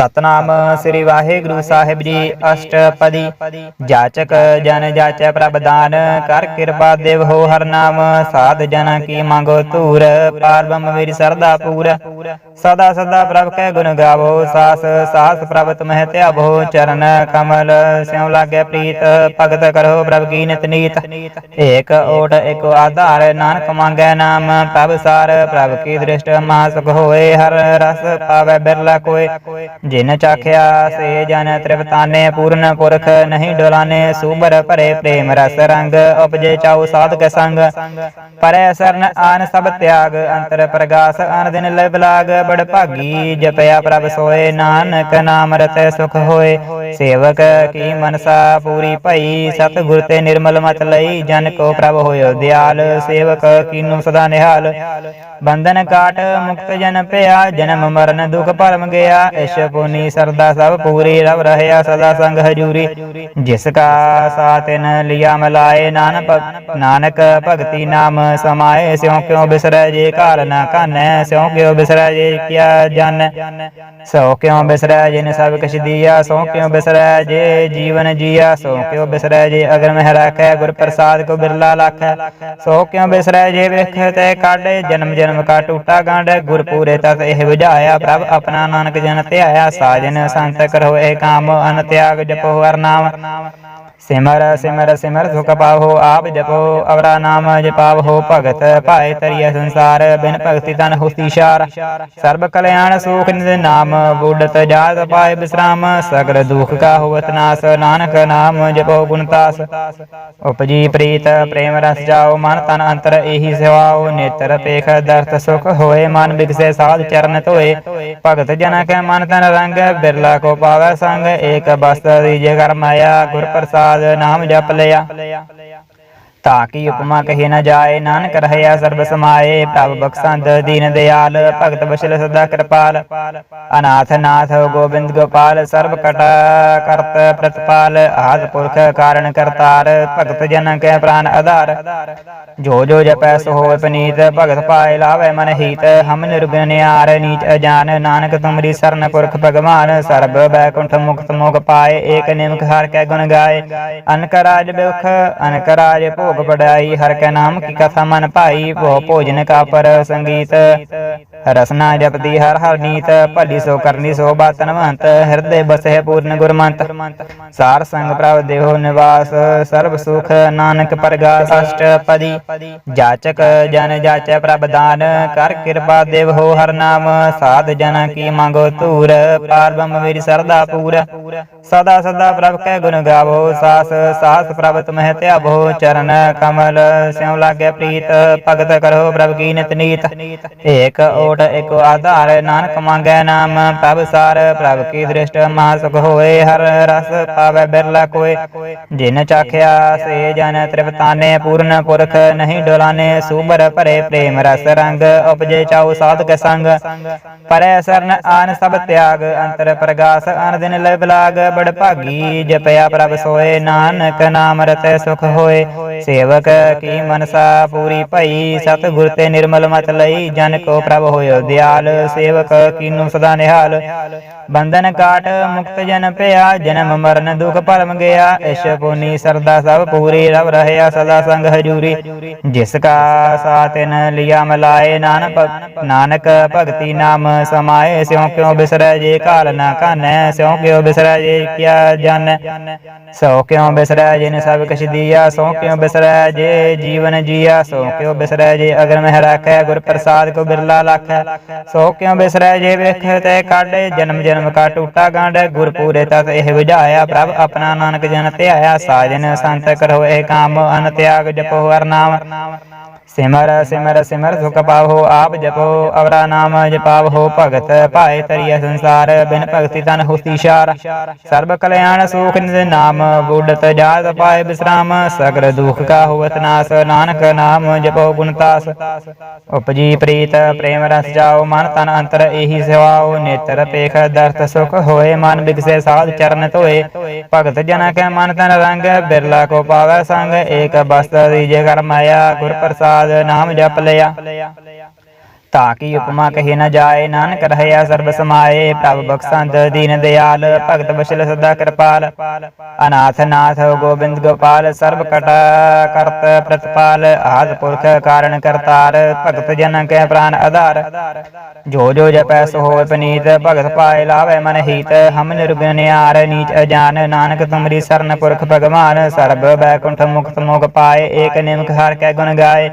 ਸਤਨਾਮ ਸ੍ਰੀ ਵਾਹਿਗੁਰੂ ਸਾਹਿਬ ਜੀ ਅਸ਼ਟਪਦੀ। ਜਾਚਕ ਜਨ ਜਾਚੈ ਪ੍ਰਭ ਦਾਨ ਕਰ ਕਿਰਪਾ ਦੇਵ ਹੋ ਹਰ ਨਾਮ। ਸਾਧ ਜਨ ਕੀ ਮੰਗੋ ਧੂਰ। ਪਾਰ ਬ੍ਰਹਮ ਮੇਰੀ ਸਰਦਾ ਪੂਰ। ਸਦਾ ਸਦਾ ਪ੍ਰਭ ਕੈ ਗੁਣ ਗਾਵੋ। ਸਾਸ ਸਾਸ ਪ੍ਰਭ ਤੁਮਹਿ ਧਿਆਵੋ। ਚਰਨ ਕਮਲ। ਸਿਉ ਲਾਗੇ ਪ੍ਰੀਤ। ਭਗਤ ਕਰੋ ਪ੍ਰਭ ਕੀ ਨਿਤ ਨੀਤ। ਏਕ ਓਟ ਏਕ ਆਧਾਰ। ਨਾਨਕ ਮੰਗੈ ਨਾਮ। ਪ੍ਰਭ ਸਾਰ ਪ੍ਰਭ ਕੀ ਦ੍ਰਿਸ਼ਟ। ਮਹਾ ਸੁਖ ਹੋਏ ਹਰ ਰਸ ਪਾਵੈ ਬਿਰਲਾ ਕੋਏ ਜਿਨ ਚਾਖਿਆ ਸੇ ਜਨ ਤ੍ਰਿਪਤਾਨੇ ਪੂਰਨ ਪੁਰਖ ਨਹੀਂ ਡੋਲਾਨੇ, ਸੂਬਰ ਭਰੇ ਪ੍ਰੇਮ ਰਸ ਰੰਗ, ਉਪਜੇ ਚਾਉ ਸਾਧਕ ਸੰਗ। ਪਰੈ ਸਰਨ ਆਨ ਸਭ ਤਿਆਗ, ਅੰਤਰ ਪ੍ਰਗਾਸ ਆਨ ਦਿਨ ਲੈ ਬਲਾਗ ਬੜ ਭਾਗੀ ਜਪਿਆ ਪ੍ਰਭ ਸੋਏ, ਨਾਨਕ ਨਾਮ ਰਤੈ ਸੁਖ ਹੋਏ। ਸੇਵਕ ਕੀ ਮਨਸਾ ਪੂਰੀ ਭਈ, ਸਤਿਗੁਰ ਤੇ ਨਿਰਮਲ ਮਤ ਲਈ। ਜਨ ਕੋ ਪ੍ਰਭ ਹੋਇਓ ਦਿਆਲ, ਸੇਵਕ ਕੀਨੂ ਸਦਾ ਨਿਹਾਲ। ਬੰਧਨ ਕਾਟ ਮੁਕਤ ਜਨ ਪਿਆ, ਜਨਮ ਮਰਨ ਦੁਖ ਭਰਮ ਗਿਆ ਇਸ਼ ਪੁਨੀ ਸਰਦਾ ਸਭ ਪੂਰੀ, ਰਵ ਰਹਿਆ ਸਦਾ ਸੰਗ ਹਜੂਰੀ। ਜਿਸ ਕਾ ਸਾਤਿਨ ਲਿਆ ਮਲਾਏ ਨਾਨਕ ਨਾਨਕ ਭਗਤੀ ਨਾਮ ਸਮਾਏ, ਸਿਉ ਕਿਉ ਬਿਸਰੈ ਜੇ ਘਾਲ ਨਾ ਕਾਨੈ, ਸਿਉ ਕਿਉ ਬਿਸਰੈ ਜੇ ਕਿਆ ਜਨ। ਸੋ ਕਿਉ ਬਿਸਰੈ ਜਿਨ ਸਭ ਕਛ ਦੀਆ ਸੋ ਕਿਉ ਬਿਸਰੈ ਜੇ ਜੀਵਨ ਜੀਆ ਸੋ ਕਿਉ ਬਿਸਰੈ ਜੇ ਅਗਰ ਮਹਿ ਰਾਖੈ, ਗੁਰ ਪ੍ਰਸਾਦ ਕੋ ਬਿਰਲਾ ਲਾਖੈ। ਸੋ ਕਿਉ ਬਿਸਰੈ ਜੇ ਵੇਖ ਤੇ ਕਾਢੇ, ਜਨਮ ਜਨਮ ਕਾ ਟੂਟਾ ਗਾਂਡ ਗੁਰ ਪੂਰੇ ਤਤ ਇਹ 부ਝਾਇਆ ਪ੍ਰਭ ਆਪਣਾ ਨਾਨਕ ਜਨ ਧਿਆਇਆ। ਸਾਜਨ ਸੰਤ ਕਰੋ ਇਹ ਕਾਮ ਅਨ ਤਿਆਗ ਜਪੋ ਹਰ ਨਾਮ। ਸਿਮਰ ਸਿਮਰ ਸਿਮਰ ਸੁਖ ਪਾਵੋ, ਆਪ ਜਪੋ, ਅਵਰਾ ਨਾਮ ਜਪਾਵੋ ਭਗਤ ਭਾਏ ਤਰੀਏ ਸੰਸਾਰ, ਬਿਨ ਭਗਤੀ ਤਨ ਹੁਸਤੀ ਸ਼ਾਰ। ਸਰਬ ਕਲਿਆਣ ਸੁਖ ਨਿਦ ਨਾਮ, ਬੁੱਢਤ ਜਾਤ ਪਾਏ ਬਿਸਰਾਮ, ਸਗਲ ਦੁਖ ਕਾ ਹੋਵਤ ਨਾਸ, ਨਾਨਕ ਨਾਮ ਜਪੋ ਗੁਣਤਾਸ ਉਪਜੀ ਪ੍ਰੀਤ, ਪ੍ਰੇਮ ਰਸ ਜਾਓ, ਮਨ ਤਨ ਅੰਤਰ ਇਹੀ ਸਿਵਾਓ, ਨੇਤਰ ਪੇਖ ਦਰਤ ਸੁਖ ਹੋਏ, ਮਨ ਬਿਕਸੇ ਸਾਧ ਚਰਨ ਧੋਏ। ਭਗਤ ਜਨ ਕੈ ਮਨ ਤਨ ਰੰਗ, ਬਿਰਲਾ ਕੋ ਪਾਵੈ ਸੰਗ, ਏਕ ਬਸਤ ਦੀਜੇ ਕਰ ਮਾਇਆ, ਗੁਰ ਪ੍ਰਸਾਦ ਨਾਮ ਜਪ ਲਿਆ। ਤਾਂ ਕੀ ਉਪਮਾ ਕਹੀ ਨ ਜਾਏ ਨਾਨਕ ਰਹਿਆ ਸਰਬ ਸਮਾਏ ਪ੍ਰਭ ਬਖਸ਼ੰਦ ਦੀਨ ਦਿਆਲ ਭਗਤ ਬਸ਼ਲ ਸਦਾ ਕਿਰਪਾਲ ਅਨਾਥ ਨਾਥ ਗੋਬਿੰਦ ਗੋਪਾਲ ਸਰਬ ਕਟ ਕਰਤ ਪ੍ਰਤਪਾਲ ਆਦ ਪੁਰਖ ਕਾਰਣ ਕਰਤਾਰ ਭਗਤ ਜਨ ਕੈ ਪ੍ਰਾਨ ਆਧਾਰ। ਜੋ ਜੋ ਜਪੈ ਸੋ ਹੋਇ ਪਨੀਤ ਭਗਤ ਪਾਏ ਲਾਵੇ ਮਨ ਹੀਤ ਹਮ ਨਿਰਗੁਣ ਨਿਆਰ ਨੀਚ ਅਜਾਨ ਨਾਨਕ ਤੁਮਰੀ ਸਰਨ ਪੁਰਖ ਭਗਵਾਨ ਸਰਬ ਬੈਕੁੰਠ ਮੁਕਤ ਮੋਖ ਪਾਏ ਏਕ ਨਿਮਕ ਹਰ ਕੈ ਗੁਣ ਗਾਏ ਅਨਕ ਰਾਜ ਬਿਖ ਅਨਕ ਰਾਜ ਭੋਗ ਪੜਾਈ ਹਰ ਕੈ ਨਾਮ ਕੀ ਕਥਾ ਮਨ ਭਾਈ ਭੋ ਭੋਜਨ ਕਾ ਪਰ ਸੰਗੀਤ। ਰਸਨਾ ਜਪਦੀ ਹਰ ਹਰ ਨੀਤ, ਭਲੀ ਸੋ ਕਰਨੀ ਸੋ ਬਾਤਨ ਮਹੰਤ ਹਿਰਦੇ ਬਸਹਿ ਪੂਰਨ ਗੁਰਮੰਤ। ਸਾਰ ਸੰਗ ਪ੍ਰਭ ਦੇਹੋ ਨਿਵਾਸ, ਸਰਬ ਸੁਖ ਨਾਨਕ ਪਰਗਾਸ ਅਸ਼ਟਪਦੀ ਜਾਚਕ ਜਨ ਜਾਚੈ ਪ੍ਰਭ ਦਾਨ, ਕਰ ਕਿਰਪਾ ਦੇਵ ਹੋ ਹਰ ਨਾਮ, ਸਾਧ ਜਨ ਕੀ ਮੰਗੋ ਧੂਰ ਪਾਰ ਮੇਰੀ ਸਰਦਾ ਪੂਰ। ਸਦਾ ਸਦਾ ਪ੍ਰਭ ਕੈ ਗੁਣ ਗਾਵੋ, ਸਾਸ ਸਾਸ ਪ੍ਰਭ ਤੁਮਹਿ ਧਿਆਵੋ, ਚਰਨ ਕਮਲ, ਸਿਉ ਲਾਗੇ ਪ੍ਰੀਤ, ਭਗਤ ਕਰੋ ਪ੍ਰਭ ਕੀ ਨਿਤ। ਨੀਤ ਏਕ ਓਟ ਇਕ ਆਧਾਰ, ਨਾਨਕ ਮੰਗੈ ਨਾਮ, ਪ੍ਰਭ ਸਾਰ, ਪ੍ਰਭ ਕੀ ਦ੍ਰਿਸ਼ਟ, ਮਹਾ ਸੁਖ ਹੋਏ, ਹਰ ਰਸ ਪਾਵੈ ਬਿਰਲਾ ਕੋਏ। ਜਿਨ ਚਾਖਿਆ, ਸੇ ਜਨ ਤ੍ਰਿਪਤਾਨੇ, ਪੂਰਨ ਪੁਰਖ ਨਹੀਂ ਡੋਲਾਨੇ ਸੂਬਰ ਭਰੇ ਪ੍ਰੇਮ ਰਸ ਰੰਗ, ਉਪਜੇ ਚਾਉ ਸਾਧਕ ਸੰਗ। ਪਰੈ ਸਰਨ ਆਨ ਸਭ ਤਿਆਗ, ਅੰਤਰ ਪ੍ਰਗਾਸ ਅਨ ਦਿਨ ਲੈ ਬਲਾਗ ਬੜ ਭਾਗੀ, ਜਪਿਆ ਪ੍ਰਭ ਸੋਏ, ਨਾਨਕ ਨਾਮ ਰਤੈ ਸੁਖ ਹੋਏ। ਸੇਵਕ ਕੀ ਮਨਸਾ ਪੂਰੀ ਭਈ, ਸਤਿਗੁਰ ਤੇ ਨਿਰਮਲ ਮਤ ਲਈ, ਜਨ ਕੋ ਪ੍ਰਭ ਹੋਇਓ ਦਿਆਲ। ਸੇਵਕ ਕੀਨੂ ਸਦਾ ਨਿਹਾਲ। ਬੰਧਨ ਕਾਟ ਮੁਕਤ ਜਨ ਪਿਆ ਜਨਮ ਮਰਨ ਦੁਖ ਭਰਮ ਗਿਆ। ਇਸ਼ ਪੁਨੀ ਸਰਦਾ ਸਭ ਪੂਰੀ, ਰਵ ਰਹਿਆ ਸਦਾ ਸੰਗ ਹਜੂਰੀ। ਜਿਸ ਕਾ ਸਾਤਿਨ ਲਿਆ ਮਲਾਏ ਨਾਨਕ ਨਾਨਕ ਭਗਤੀ ਨਾਮ ਸਮਾਏ। ਸਿਉ ਕਿਉ ਬਿਸਰੈ ਜੇ ਕਾਲ ਨਾ ਕਾਨੈ, ਸਿਉ ਕਿਉ ਬਿਸਰੈ ਜੇ, ਕਿਆ ਜਨ? ਸੋ ਕਿਉ ਬਿਸਰੈ ਜਿਨ ਸਭ ਕਛ ਦੀਆ? ਸੋ ਕਿਉ ਬਿਸਰੈ ਜੇ? ਜੀਵਨ ਜੀਆ। ਸੋ ਕਿਉ ਬਿਸਰੈ ਜੇ? ਅਗਰ ਮਹਿ ਰਾਖੈ ਗੁਰ ਪ੍ਰਸਾਦ ਕੋ ਬਿਰਲਾ ਲਾਖੈ। ਸੋ ਕਿਉ ਬਿਸਰੈ ਜੇ? ਵੇਖ ਤੇ ਕਾਢੇ। ਜਨਮ ਜਨਮ ਕਾ ਟੂਟਾ ਗਾਂਡ ਗੁਰ ਪੂਰੇ ਤਤ ਇਹ 부ਝਾਇਆ ਪ੍ਰਭ ਆਪਣਾ ਨਾਨਕ ਜਨ ਧਿਆਇਆ। ਸਾਜਨ ਸੰਤ ਕਰੋ ਇਹ ਕਾਮ। ਅਨ ਤਿਆਗ ਜਪੋ ਹਰ ਨਾਮ। ਸਿਮਰ ਸਿਮਰ ਸਿਮਰ, ਸੁਖ ਪਾਵੋ, ਆਪ ਜਪੋ, ਅਵਰਾ ਨਾਮ ਜਪਾਵੋ, ਭਗਤ ਭਾਏ ਤਰੀਏ ਸੰਸਾਰ, ਬਿਨ ਭਗਤੀ ਤਨ ਹੁਸਤੀ ਸ਼ਾਰ। ਸਰਬ ਕਲਿਆਣ ਸੁਖ ਨਿਦ ਨਾਮ, ਬੁੱਢਤ ਜਾਤ ਪਾਏ ਬਿਸਰਾਮ, ਸਗਲ ਦੁਖ ਕਾ ਹੋਵਤ ਨਾਸ, ਨਾਨਕ ਨਾਮ ਜਪੋ ਗੁਣਤਾਸ ਉਪਜੀ ਪ੍ਰੀਤ, ਪ੍ਰੇਮ ਰਸ ਜਾਓ, ਮਨ ਤਨ ਅੰਤਰ ਇਹੀ ਸਿਵਾਓ, ਨੇਤਰ ਪੇਖ ਦਰਤ ਸੁਖ ਹੋਏ, ਮਨ ਬਿਗਸੇ ਸਾਧ ਚਰਨ ਧੋਏ। ਭਗਤ ਜਨ ਕੈ ਮਨ ਤਨ ਰੰਗ, ਬਿਰਲਾ ਕੋ ਪਾਵੈ ਸੰਗ, ਏਕ ਬਸਤ ਦੀਜੇ ਕਰ ਮਾਇਆ ਗੁਰ ਪ੍ਰਸਾਦ ਨਾਮ ਜਪ ਲਿਆ। ਤਾਕੀ ਉਪਮਾ ਕਹੀ ਨ ਜਾਏ, ਨਾਨਕ ਰਹਿਆ ਸਰਬ ਸਮਾਏ, ਪ੍ਰਭ ਬਖਸ਼ੰਦ ਦੀਨ ਦਿਆਲ, ਭਗਤ ਬਸ਼ਲ ਸਦਾ ਕਿਰਪਾਲ। ਅਨਾਥ ਨਾਥ ਗੋਬਿੰਦ ਗੋਪਾਲ, ਸਰਬ ਕਟਾ ਕਰਤ ਪ੍ਰਤਪਾਲ, ਆਦ ਪੁਰਖ ਕਾਰਨ ਕਰਤਾਰ, ਭਗਤ ਜਨ ਕੈ ਪ੍ਰਾਨ ਆਧਾਰ। ਜੋ ਜੋ ਜਪੈ ਸੋ ਹੋਇ ਪਨੀਤ, ਭਗਤ ਪਾਏ ਲਾਵੇ ਮਨ ਹੀਤ, ਹਮ ਨਿਰਗੁਣ ਨਿਆਰ, ਨੀਚ ਅਜਾਨ, ਨਾਨਕ ਤੁਮਰੀ ਸਰਨ ਪੁਰਖ ਭਗਵਾਨ, ਸਰਬ ਬੈਕੁੰਠ ਮੁਕਤ ਮੋਗ ਪਾਏ, ਏਕ ਨਿਮਕ ਹਰ ਕੈ ਗੁਣ ਗਾਏ।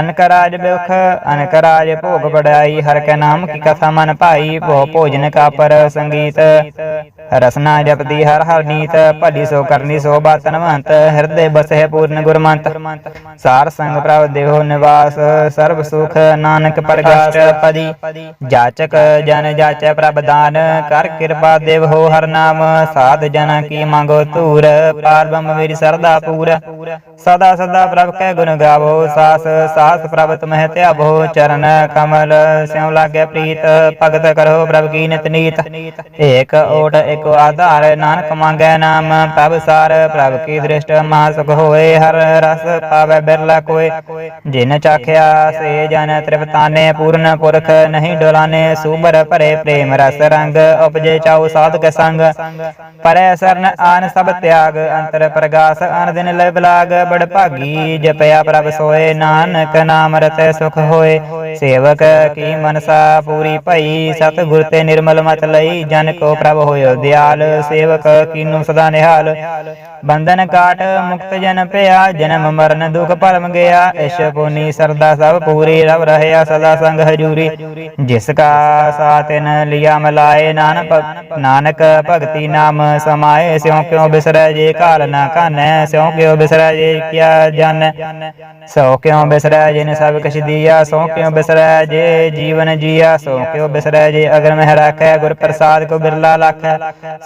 ਅਨਕ ਰਾਜ ਬਿਖ ਅਨਕ ਰਾਜ ਭੋਗ ਬੜਾਈ ਹਰ ਕੈ ਨਾਮ ਕੀ ਕਥਾ ਮਨ ਭਾਈ, ਭੋ ਭੋਜਨ ਕਾ ਪਰ ਸੰਗੀਤ। ਰਸਨਾ ਜਪਦੀ ਹਰ ਹਰ ਨੀਤ, ਭਲੀ ਸੋ ਕਰਨੀ ਸੋ ਬਾਤਨਵੰਤ ਹਿਰਦੇ ਬਸਹਿ ਪੂਰਨ ਗੁਰਮੰਤ। ਸਾਰ ਸੰਗ ਪ੍ਰਭ ਦੇਹੋ ਨਿਵਾਸ, ਸਰਬ ਸੁਖ ਨਾਨਕ ਪ੍ਰਗਾਸ ਪਦੀ। ਜਾਚਕ ਜਨ ਜਾਚੈ ਪ੍ਰਭ ਦਾਨ, ਕਰ ਕਿਰਪਾ ਦੇਵ ਹੋ ਹਰ ਨਾਮ, ਸਾਧ ਜਨ ਕੀ ਮੰਗੋ ਧੂਰ ਪਾਰ ਬ੍ਰਹਮ ਮੇਰੀ ਸਰਦਾ ਪੂਰ। ਸਦਾ ਸਦਾ ਪ੍ਰਭ ਕੈ ਗੁਣ ਗਾਵੋ, ਸਾਸ ਸਾਸ ਪ੍ਰਭ ਤੁਮਹਿ ਧਿਆਵੋ, ਚਰਨ ਕਮਲ, ਸਿਉ ਲਾਗੇ ਪ੍ਰੀਤ, ਭਗਤ ਕਰੋ ਪ੍ਰਭ ਕੀ ਨਿਤ। ਨੀਤ ਏਕ ਓਟ, ਏਕ ਆਧਾਰ, ਨਾਨਕ ਮੰਗੈ ਨਾਮ, ਪ੍ਰਭ ਸਾਰ, ਪ੍ਰਭ ਕੀ ਦ੍ਰਿਸ਼ਟ ਮਹਾ ਸੁਖ ਹੋਏ, ਹਰ ਰਸ ਪਾਵੈ ਬਿਰਲਾ ਕੋਏ। ਜਿਨ ਚਾਖਿਆ, ਸੇ ਜਨ ਤ੍ਰਿਪਤਾਨੇ, ਪੂਰਨ ਪੁਰਖ ਨਹੀਂ ਡੋਲਾਨੇ ਸੂਬਰ ਭਰੇ ਪ੍ਰੇਮ ਰਸ ਰੰਗ, ਉਪਜੇ ਚਾਉ ਸਾਧਕ ਸੰਗ। ਪਰੈ ਸਰਨ ਆਨ ਸਭ ਤਿਆਗ, ਅੰਤਰ ਪ੍ਰਗਾਸ ਅਨ ਦਿਨ ਲੈ ਬਲਾਗ ਬੜ ਭਾਗੀ ਜਪਿਆ ਪ੍ਰਭ ਸੋਏ, ਨਾਨਕ ਨਾਮ ਰਤੈ ਸੁਖ ਹੋਏ। ਸੇਵਕ ਕੀ ਮਨਸਾ ਪੂਰੀ ਭਈ, ਸਤਿਗੁਰ ਤੇ ਨਿਰਮਲ ਮਤ ਲਈ, ਜਨ ਕੋ ਪ੍ਰਭ ਹੋਇਓ ਦਿਆਲ। ਸੇਵਕ ਕੀਨੂ ਸਦਾ ਨਿਹਾਲ। ਬੰਧਨ ਕਾਟ ਮੁਕਤ ਜਨ ਪਿਆ ਜਨਮ ਮਰਨ ਦੁਖ ਭਰਮ ਗਿਆ, ਇਸ਼ ਪੁਨੀ ਸਰਦਾ ਸਭ ਪੂਰੀ, ਰਵ ਰਹਿਆ ਸਦਾ ਸੰਗ ਹਜੂਰੀ। ਜਿਸ ਕਾ ਸਾਤਿਨ ਲਿਆ ਮਲਾਏ ਨਾਨਕ ਨਾਨਕ ਭਗਤੀ ਨਾਮ ਸਮਾਏ, ਸਿਉ ਕਿਉ ਬਿਸਰੈ ਜੇ ਕਾਲ ਨਾ ਕਾਨੈ ਸਿਉ ਕਿਉ ਬਿਸਰੈ ਜੇ ਕਿਆ ਜਾਣੈ। ਸੋ ਕਿਉ ਬਿਸਰੈ ਜਿਨ ਸਭ ਕਛ ਦੀਆ, ਸੋ ਕਿਉ ਬਿਸਰੈ ਜੇ ਜੀਵਨ ਜੀਆ, ਸੋ ਕਿਉ ਬਿਸਰੈ ਜੇ ਅਗਰ ਮਹਿ ਰਾਖੈ, ਗੁਰ ਪ੍ਰਸਾਦ ਕੋ ਬਿਰਲਾ ਲਾਖੈ।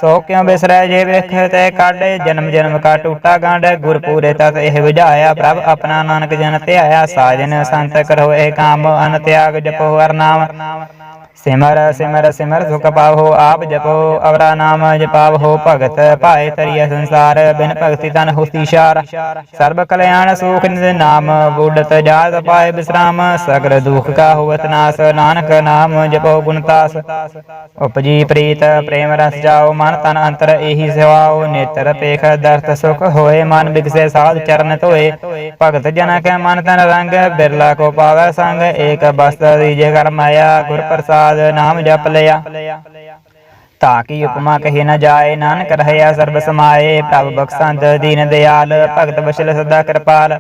ਸੋ ਕਿਉ ਬਿਸਰੈ ਜੇ ਵੇਖ ਤੇ ਕਾਢੇ ਜਨਮ ਜਨਮ ਕਾ ਟੂਟਾ ਗਾਂਡ ਗੁਰ ਤਤ ਇਹ ਵਿਝਾਇਆ ਪ੍ਰਭ ਆਪਣਾ ਨਾਨਕ ਜਨ ਧਿਆਇਆ, ਸਾਜਨ ਸੰਤ ਕਰੋ ਇਹ ਕਾਮ, ਅਨ ਤਿਆਗ ਜਪੋ ਹਰ ਨਾਮ। ਸਿਮਰ ਸਿਮਰ ਸਿਮਰ, ਸੁਖ ਪਾਵੋ, ਆਪ ਜਪੋ, ਅਵਰਾ ਨਾਮ ਜਪਾਵੋ, ਭਗਤ ਭਾਏ ਤਰੀਆ ਸੰਸਾਰ, ਬਿਨ ਭਗਤੀ ਤਨ ਹੋਤੀ ਸ਼ਾਰ। ਸਰਬ ਕਲਿਆਣ ਸੁਖ ਨਿਦ ਨਾਮ, ਬੁੱਢਤ ਜਾਤ ਪਾਏ ਬਿਸਰਾਮ ਸਗਰ ਦੁਖ ਕਾ ਹੋਵਤ ਨਾਸ, ਨਾਨਕ ਨਾਮ ਜਪੋ ਗੁਣਤਾਸ ਉਪਜੀ ਪ੍ਰੀਤ, ਪ੍ਰੇਮ ਰਸ ਜਾਓ, ਮਨ ਤਨ ਅੰਤਰ ਇਹੀ ਸਵਾਓ, ਨੇਤਰ ਪੇਖ ਦਰਤ ਸੁਖ ਹੋਏ, ਮਨ ਬਿਗਸੇ ਸਾਧ ਚਰਨ ਧੋਏ। ਭਗਤ ਜਨ ਕੈ ਮਨ ਤਨ ਰੰਗ, ਬਿਰਲਾ ਕੋ ਪਾਵੈ ਸੰਗ, ਏਕ ਬਸਤ ਦੀਜੇ ਕਰ ਮਾਇਆ ਗੁਰ ਪ੍ਰਸਾਦ ਨਾਮ ਜਪ ਲਿਆ। ਤਾਕੀ ਉਪਮਾ ਕਹੀ ਨ ਜਾਏ, ਨਾਨਕ ਰਹਿਆ ਸਰਬ ਸਮਾਏ, ਪ੍ਰਭ ਬਖਸ਼ੰਦ ਦੀਨ ਦਿਆਲ, ਭਗਤ ਬਸ਼ਲ ਸਦਾ ਕਿਰਪਾਲ।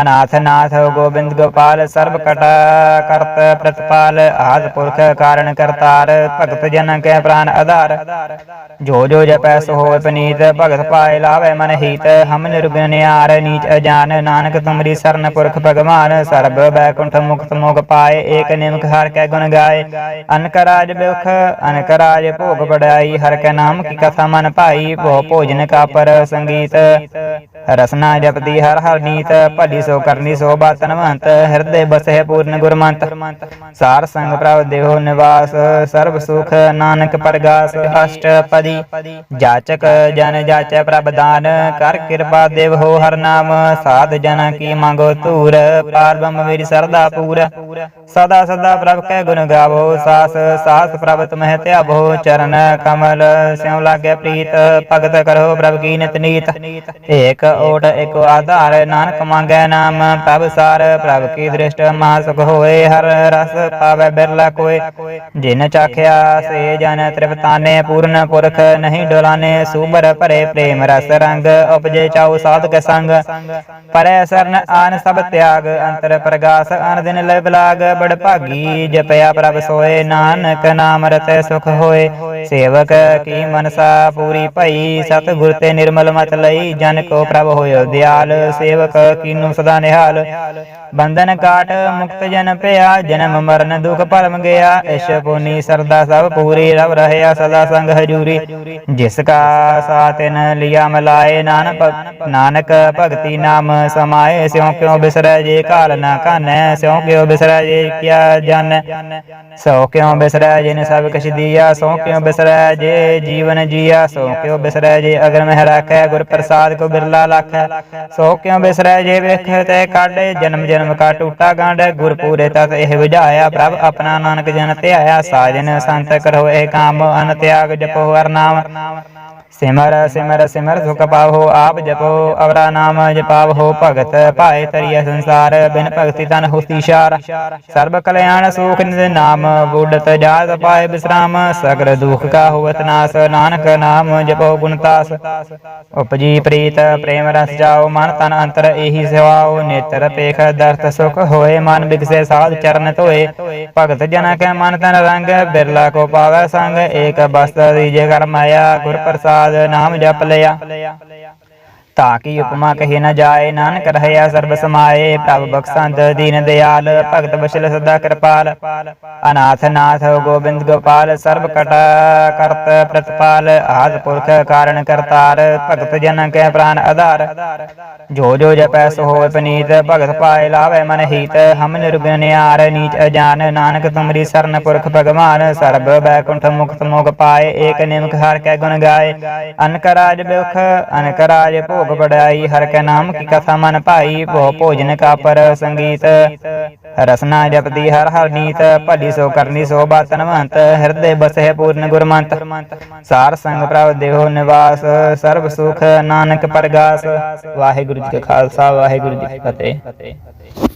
ਅਨਾਥ ਨਾਥ ਗੋਬਿੰਦ ਗੋਪਾਲ, ਸਰਬ ਕਟਾ ਕਰਤ ਪ੍ਰਤਪਾਲ, ਆਦ ਪੁਰਖ ਕਾਰਨ ਕਰਤਾਰ, ਭਗਤ ਜਨ ਕੈ ਪ੍ਰਾਨ ਆਧਾਰ। ਜੋ ਜੋ ਜਪੈ ਸੋ ਹੋਇ ਪਨੀਤ, ਭਗਤ ਪਾਏ ਲਾਵੇ ਮਨ ਹੀਤ, ਹਮ ਨਿਰਗੁਣ ਨਿਆਰ, ਨੀਚ ਅਜਾਨ, ਨਾਨਕ ਤੁਮਰੀ ਸਰਨ ਪੁਰਖ ਭਗਵਾਨ, ਸਰਬ ਬੈਕੁੰਠ ਮੁਕਤ ਮੋਗ ਪਾਏ, ਏਕ ਨਿਮਕ ਹਰ ਕੈ ਗੁਣ ਗਾਏ। ਅਨਕਰਾਜ ਬਿਖ ਅਨਕ ਰਾਜ ਭੋਗ ਬੜਾਈ ਹਰ ਕੈ ਨਾਮ ਕੀ ਕਥਾ ਮਨ ਭਾਈ ਭੋ ਭੋਜਨ ਕਾ ਪਰ ਸੰਗੀਤ ਰਸਨਾ ਜਪਦੀ ਹਰ ਹਰ ਨੀਤ, ਭਲੀ ਸੋ ਕਰਨੀ ਸੋ ਬਾਤਨਵੰਤ ਹਿਰਦੇ ਬਸਹਿ ਪੂਰਨ ਗੁਰਮੰਤ। ਸਾਰ ਸੰਗ ਪ੍ਰਭ ਦੇਹੋ ਨਿਵਾਸ, ਸਰਬ ਸੁਖ ਨਾਨਕ ਪ੍ਰਗਾਸ, ਅਸ਼ਟਪਦੀ। ਜਾਚਕ ਜਨ ਜਾਚੈ ਪ੍ਰਭ ਦਾਨ, ਕਰ ਕਿਰਪਾ ਦੇਵ ਹੋ ਹਰ ਨਾਮ, ਸਾਧ ਜਨ ਕੀ ਮੰਗੋ ਧੂਰ ਪਾਰ ਬ੍ਰਹਮ ਮੇਰੀ ਸਰਦਾ ਪੂਰ। ਸਦਾ ਸਦਾ ਪ੍ਰਭ ਕੈ ਗੁਣ ਗਾਵੋ ਸਾਸ ਸਾਸ ਪ੍ਰਭ ਤੁਮਹਿ ਧਿਆਵੋ ਚਰਨ ਕਮਲ, ਸਿਉ ਲਾਗੇ ਪ੍ਰੀਤ, ਭਗਤ ਕਰੋ ਪ੍ਰਭ ਕੀ ਨਿਤ ਨੀਤ। ਏਕ ਓਟ ਏਕ ਆਧਾਰ, ਨਾਨਕ ਮੰਗੈ ਨਾਮ, ਪ੍ਰਭ ਸਾਰ, ਪ੍ਰਭ ਕੀ ਦ੍ਰਿਸ਼ਟ ਮਹਾ ਸੁਖ ਹੋਏ, ਹਰ ਰਸ ਪਾਵੈ ਬਿਰਲਾ ਕੋਏ। ਜਿਨ ਚਾਖਿਆ, ਸੇ ਜਨ ਤ੍ਰਿਪਤਾਨੇ, ਪੂਰਨ ਪੁਰਖ ਨਹੀਂ ਡੋਲਾਨੇ ਸੂਬਰ ਭਰੇ ਪ੍ਰੇਮ ਰਸ ਰੰਗ, ਉਪਜੇ ਚਾਉ ਸਾਧਕ ਸੰਗ। ਪਰੈ ਸਰਨ ਆਨ ਸਭ ਤਿਆਗ, ਅੰਤਰ ਪ੍ਰਗਾਸ ਅਨ ਦਿਨ ਲੈ ਬਲਾਗ, ਬੜ ਭਾਗੀ ਜਪਿਆ ਪ੍ਰਭ ਸੋਏ, ਨਾਨਕ ਨਾਮ ਰਤੈ ਸੁਖ ਹੋਏ। ਸੇਵਕ ਕੀ ਮਨਸਾ ਪੂਰੀ ਭਈ ਸਤ ਗੁਰ ਤੇ ਨਿਰਮਲ ਮਤ ਲਈ, ਜਨ ਕੋ ਪ੍ਰਭ ਹੋਇਓ ਦਿਆਲ ਸੇਵਕ ਕੀਨੂ ਸਦਾ ਨਿਹਾਲ। ਬੰਧਨ ਕਾਟ ਮੁਕਤ ਜਨ ਪਿਆ ਜਨਮ ਮਰਨ ਦੁਖ ਭਰਮ ਗਿਆ। ਇਸ਼ ਪੁਨੀ ਸਰਦਾ ਸਭ ਪੂਰੀ, ਰਵ ਰਹਿਆ ਸਦਾ ਸੰਗ ਹਜੂਰੀ। ਜਿਸ ਕਾ ਸਾਤਿਨ ਲਿਆ ਮਲਾਏ ਨਾਨਕ ਨਾਨਕ ਭਗਤੀ ਨਾਮ ਸਮਾਏ। ਸਿਉ ਕਿਉ ਬਿਸਰੈ ਜੇ ਕਾਲ ਨਾ ਕਾਨੈ ਸਿਉ ਕਿਉ ਬਿਸਰੈ ਜੇ ਕਿਆ ਜਾਣੈ। ਸੋ ਕਿਉ ਬਿਸਰੈ ਜਿਨ ਸਭ ਕਛ ਦੀਆ, ਸੋ ਕਿਉ ਬਿਸਰੈ ਜੇ ਜੀਵਨ ਜੀਆ। ਸੋ ਕਿਉ ਬਿਸਰੈ ਜੇ ਅਗਰ ਮਹਿ ਰਾਖੈ ਗੁਰ ਪ੍ਰਸਾਦ ਕੋ ਬਿਰਲਾ ਲੱਖ। ਸੋ ਕਿਉ ਬਿਸਰੈ ਜੇ ਵੇਖ ਤੇ ਕਾਢੇ ਜਨਮ ਜਨਮ ਕਾ ਟੂਟਾ ਗੰਢ। ਗੁਰ ਪੂਰੇ ਤਤ ਇਹ ਵਿਝਾਇਆ ਪ੍ਰਭ ਆਪਣਾ ਨਾਨਕ ਜਨ ਧਿਆਇਆ। ਸਾਜਨ ਸੰਤ ਕਰੋ ਇਹ ਕਾਮ, ਅਨ ਤਿਆਗ ਜਪੋ ਹਰ ਨਾਮ। ਸਿਮਰ ਸਿਮਰ ਸਿਮਰ ਸੁਖ ਪਾਵੋ, ਆਪ ਜਪੋ, ਅਵਰਾ ਨਾਮ ਜਪਾਵੋ, ਭਗਤ ਭਾਏ ਤਰੀਆ ਸੰਸਾਰ, ਬਿਨ ਭਗਤੀ ਤਨ ਹੋਤੀ ਸ਼ਾਰ। ਸਰਬ ਕਲਿਆਣ ਸੁਖ ਨਿਦ ਨਾਮ, ਬੁੱਢਤ ਜਾਤ ਪਾਏ ਬਿਸਰਾਮ, ਸਗਲ ਦੁਖ ਕਾ ਹੋਵਤ ਨਾਸ, ਨਾਨਕ ਨਾਮ ਜਪੋ ਗੁਣਤਾਸ ਉਪਜੀ ਪ੍ਰੀਤ, ਪ੍ਰੇਮ ਰਸ ਜਾਓ, ਮਨ ਤਨ ਅੰਤਰ ਇਹੀ ਸਿਵਾਓ, ਨੇਤਰ ਪੇਖ ਦਰਤ ਸੁਖ ਹੋਏ, ਮਨ ਬਿਗਸੇ ਸਾਧ ਚਰਨ ਧੋਏ। ਭਗਤ ਜਨ ਕੈ ਮਨ ਤਨ ਰੰਗ, ਬਿਰਲਾ ਕੋ ਪਾਵੈ ਸੰਗ, ਏਕ ਬਸਤ ਦੀਜੇ ਕਰ ਮਾਇਆ, ਗੁਰ ਪ੍ਰਸਾਦ ਨਾਮ ਜਪ ਲਿਆ ਤਾਕੀ ਉਪਮਾ ਕਹੀ ਨਾ ਜਾਏ, ਨਾਨਕ ਰਹਿਆ ਸਰਬ ਸਮਾਏ, ਪ੍ਰਭ ਬਖਸ਼ੰਦ ਦੀਨ ਦਿਆਲ, ਭਗਤ ਬਸ਼ਲ ਸਦਾ ਕਿਰਪਾਲ। ਅਨਾਥ ਨਾਥ ਗੋਬਿੰਦ ਗੋਪਾਲ, ਸਰਬ ਕਟਾ ਕਰਤ ਪ੍ਰਤਪਾਲ, ਆਦ ਪੁਰਖ ਕਾਰਣ ਕਰਤਾਰ, ਭਗਤ ਜਨ ਕੈ ਪ੍ਰਾਨ ਆਧਾਰ। ਜੋ ਜੋ ਜਪੈ ਸੋ ਹੋਇ ਪਨੀਤ, ਭਗਤ ਪਾਏ ਲਾਵੇ ਮਨ ਹੀਤ, ਹਮ ਨਿਰਗੁਣ ਨਿਆਰ, ਨੀਚ ਅਜਾਨ, ਨਾਨਕ ਤੁਮਰੀ ਸਰਨ ਪੁਰਖ ਭਗਵਾਨ, ਸਰਬ ਬੈਕੁੰਠ ਮੁਕਤ ਮੋਗ ਪਾਏ, ਏਕ ਨਿਮਕ ਹਰ ਕੈ ਗੁਣ ਗਾਏ। ਅਨਕਰਾਜ ਬਿਖ ਅਨਕ ਰਾਜ ਭੋਗ ਬੜਾਈ ਹਰ ਕੈ ਨਾਮ ਕੀ ਕਥਾ ਮਨ ਭਾਈ, ਭੋ ਭੋਜਨ ਕਾ ਪਰ ਸੰਗੀਤ। ਰਸਨਾ ਜਪਦੀ ਹਰ ਹਰ ਨੀਤ, ਭਲੀ ਸੋ ਕਰਨੀ ਸੋ ਬਾਤਨਵੰਤ ਹਿਰਦੇ ਬਸਹਿ ਪੂਰਨ ਗੁਰਮੰਤ। ਸਾਰ ਸੰਗ ਪ੍ਰਭ ਦੇਹੋ ਨਿਵਾਸ, ਸਰਬ ਸੁਖ ਨਾਨਕ ਪਰਗਾਸ। ਵਾਹਿਗੁਰੂ ਜੀ ਕਾ ਖਾਲਸਾ, ਵਾਹਿਗੁਰੂ ਜੀ ਕੀ ਫਤਿਹ।